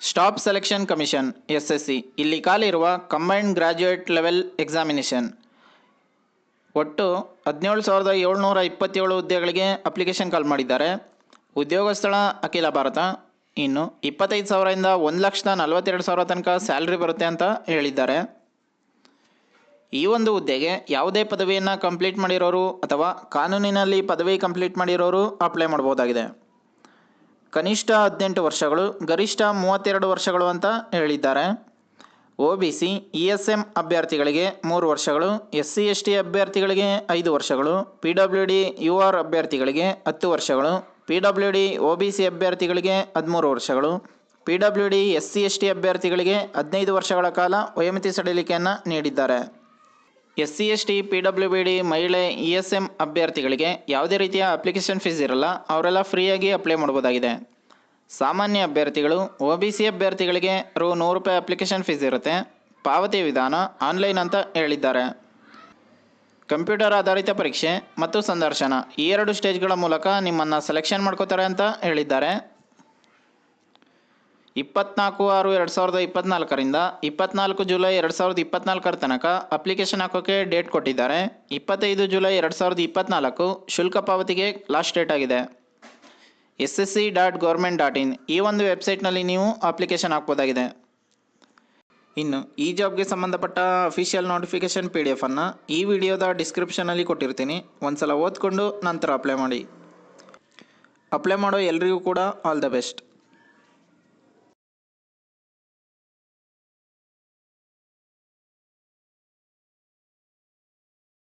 Staff selection commission S S C ಇಲ್ಲಿ ಖಾಲಿರುವ combined graduate level examination ಒಟ್ಟು ಹದಿನೇಳು ಸಾವಿರದ ಏಳ್ನೂರ ಇಪ್ಪತ್ತೇಳು ಹುದ್ದೆಗಳಿಗೆ ಅಪ್ಲಿಕೇಶನ್ ಕಾಲ್ ಮಾಡಿದ್ದಾರೆ. ಉದ್ಯೋಗ ಸ್ಥಳ ಅಖಿಲ ಭಾರತ. ಇನ್ನು ಇಪ್ಪತ್ತೈದು ಸಾವಿರದಿಂದ ಒಂದು ಲಕ್ಷದ ನಲವತ್ತೆರಡು ಸಾವಿರ ತನಕ ಸ್ಯಾಲ್ರಿ ಬರುತ್ತೆ ಅಂತ ಹೇಳಿದ್ದಾರೆ. ಈ ಒಂದು ಹುದ್ದೆಗೆ ಯಾವುದೇ ಪದವಿಯನ್ನು ಕಂಪ್ಲೀಟ್ ಮಾಡಿರೋರು ಅಥವಾ ಕಾನೂನಿನಲ್ಲಿ ಪದವಿ ಕಂಪ್ಲೀಟ್ ಮಾಡಿರೋರು ಅಪ್ಲೈ ಮಾಡ್ಬೋದಾಗಿದೆ. ಕನಿಷ್ಠ ಹದಿನೆಂಟು ವರ್ಷಗಳು, ಗರಿಷ್ಠ ಮೂವತ್ತೆರಡು ವರ್ಷಗಳು ಅಂತ ಹೇಳಿದ್ದಾರೆ. O B C, E S M ಅಭ್ಯರ್ಥಿಗಳಿಗೆ ಮೂರು ವರ್ಷಗಳು, ಎಸ್ ಸಿ, ಎಸ್ ಟಿ ಅಭ್ಯರ್ಥಿಗಳಿಗೆ ಐದು ವರ್ಷಗಳು, P W D, U R ಅಭ್ಯರ್ಥಿಗಳಿಗೆ ಹತ್ತು ವರ್ಷಗಳು, P W D, O B C ಅಭ್ಯರ್ಥಿಗಳಿಗೆ ಹದಿಮೂರು ವರ್ಷಗಳು, P W D, S C, S T ಅಭ್ಯರ್ಥಿಗಳಿಗೆ ಹದಿನೈದು ವರ್ಷಗಳ ಕಾಲ ವಯೋಮಿತಿ ಸಡಿಲಿಕೆಯನ್ನು ನೀಡಿದ್ದಾರೆ. S C S T, P W B D, ಮಹಿಳೆ, ಇ ಎಸ್ ಎಂ ಅಭ್ಯರ್ಥಿಗಳಿಗೆ ಯಾವುದೇ ರೀತಿಯ ಅಪ್ಲಿಕೇಶನ್ ಫೀಸ್ ಇರಲ್ಲ. ಅವರೆಲ್ಲ ಫ್ರೀಯಾಗಿ ಅಪ್ಲೈ ಮಾಡ್ಬೋದಾಗಿದೆ. ಸಾಮಾನ್ಯ ಅಭ್ಯರ್ಥಿಗಳು, ಒ ಬಿ ಸಿ ಅಭ್ಯರ್ಥಿಗಳಿಗೆ ರು ನೂರು ರೂಪಾಯಿ ಅಪ್ಲಿಕೇಶನ್ ಫೀಸ್ ಇರುತ್ತೆ. ಪಾವತಿ ವಿಧಾನ ಆನ್ಲೈನ್ ಅಂತ ಹೇಳಿದ್ದಾರೆ. ಕಂಪ್ಯೂಟರ್ ಆಧಾರಿತ ಪರೀಕ್ಷೆ ಮತ್ತು ಸಂದರ್ಶನ ಈ ಎರಡು ಸ್ಟೇಜ್ಗಳ ಮೂಲಕ ನಿಮ್ಮನ್ನು ಸೆಲೆಕ್ಷನ್ ಮಾಡ್ಕೋತಾರೆ ಅಂತ ಹೇಳಿದ್ದಾರೆ. ಇಪ್ಪತ್ನಾಲ್ಕು ಆರು ಎರಡು ಸಾವಿರದ ಇಪ್ಪತ್ನಾಲ್ಕರಿಂದ ಇಪ್ಪತ್ನಾಲ್ಕು ಜುಲೈ ಎರಡು ಸಾವಿರದ ಇಪ್ಪತ್ನಾಲ್ಕರ ತನಕ ಅಪ್ಲಿಕೇಶನ್ ಹಾಕೋಕ್ಕೆ ಡೇಟ್ ಕೊಟ್ಟಿದ್ದಾರೆ. ಇಪ್ಪತ್ತೈದು ಜುಲೈ ಎರಡು ಸಾವಿರದ ಇಪ್ಪತ್ನಾಲ್ಕು ಶುಲ್ಕ ಪಾವತಿಗೆ ಲಾಸ್ಟ್ ಡೇಟ್ ಆಗಿದೆ. S S C dot government dot in ಈ ಒಂದು ವೆಬ್ಸೈಟ್ನಲ್ಲಿ ನೀವು ಅಪ್ಲಿಕೇಶನ್ ಹಾಕ್ಬೋದಾಗಿದೆ. ಇನ್ನು ಈ ಜಾಬ್ಗೆ ಸಂಬಂಧಪಟ್ಟ ಅಫಿಷಿಯಲ್ ನೋಟಿಫಿಕೇಶನ್ ಪಿ ಡಿ ಎಫನ್ನು ಈ ವಿಡಿಯೋದ ಡಿಸ್ಕ್ರಿಪ್ಷನಲ್ಲಿ ಕೊಟ್ಟಿರ್ತೀನಿ. ಒಂದು ಸಲ ಓದ್ಕೊಂಡು ನಂತರ ಅಪ್ಲೈ ಮಾಡಿ. ಅಪ್ಲೈ ಮಾಡೋ ಎಲ್ರಿಗೂ ಕೂಡ ಆಲ್ ದ ಬೆಸ್ಟ್.